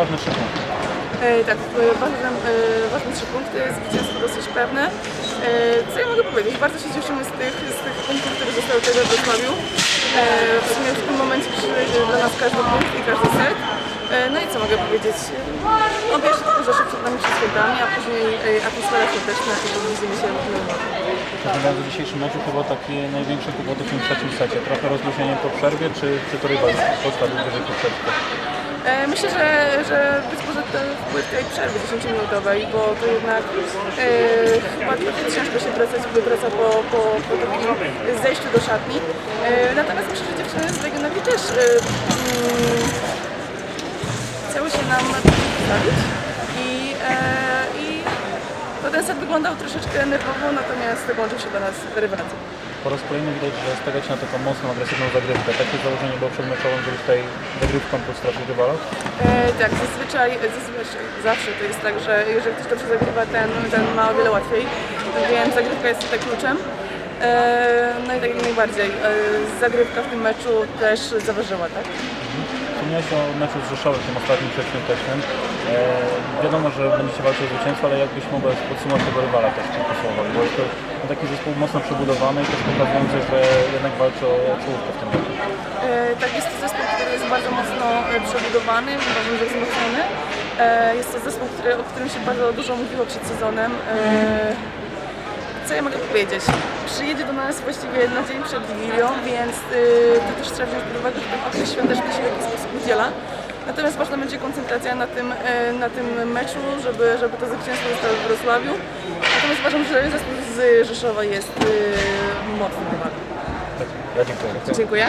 ważne trzy punkty. E, tak, e, ważne, e, ważne trzy punkty, zwycięstwo dosyć pewne. E, co ja mogę powiedzieć? Bardzo się cieszymy z tych, z tych punktów, które zostały tutaj we Wrocławiu. E, w sumie w tym momencie przyjdzie dla nas każdy punkt i każdy set. E, no i co mogę powiedzieć? No pierwszy tylko Rzeszów przed nami przed świętami, a później e, atmosfera świąteczna i widzimy się w Rozmawiając o dzisiejszym meczu, chyba takie największe kłopoty w tym trzecim secie. Trochę rozluźnienie po przerwie, czy, czy to rywal postawił wyżej poprzeczkę? E, Myślę, że, że być może ten wpływ tej przerwy 10-minutowej, bo to jednak e, chyba trochę ciężko się wracać, wywraca po, po, po takim zejściu do szatni. E, natomiast myślę, że dziewczyny z Legionowi też e, mm, chciały się nam przedstawić e, ten set wyglądał troszeczkę nerwowo, natomiast dołączył się do nas rewelacja. Po raz kolejny widać, że stawiacie na taką mocną, agresywną zagrywkę. Takie założenie było przed meczowym, żeby tutaj zagrywką podstraszyć rywala? E, tak, zazwyczaj, zazwyczaj zawsze to jest tak, że jeżeli ktoś dobrze zagrywa, ten, ten ma o wiele łatwiej, więc zagrywka jest tutaj kluczem. E, no i tak jak najbardziej, e, zagrywka w tym meczu też zaważyła, tak? Wspomniałeś o meczu z Rzeszowem, tym ostatnim przedświątecznym. E, wiadomo, że będziecie walczyć o zwycięstwo, ale jakbyś mogła podsumować tego rywala też kilku słowach, bo jest to taki zespół mocno przebudowany i też pokazujący, że jednak walczy o czołówkę w tym roku. E, tak, jest to zespół, który jest bardzo mocno e, przebudowany, uważam, że wzmocniony. E, jest to zespół, który, o którym się bardzo dużo mówiło przed sezonem. E, co ja mogę powiedzieć? Przyjedzie do nas właściwie na dzień przed Wigilią, więc y, to też trzeba wziąć pod uwagę, że ten okres świąteczny się w jakiś sposób udziela. Natomiast ważna będzie koncentracja na tym, e, na tym meczu, żeby, żeby to zwycięstwo zostało w Wrocławiu. Natomiast uważam, że zespół z Rzeszowa jest y, mocny rywal. Tak, ja dziękuję. Dziękuję.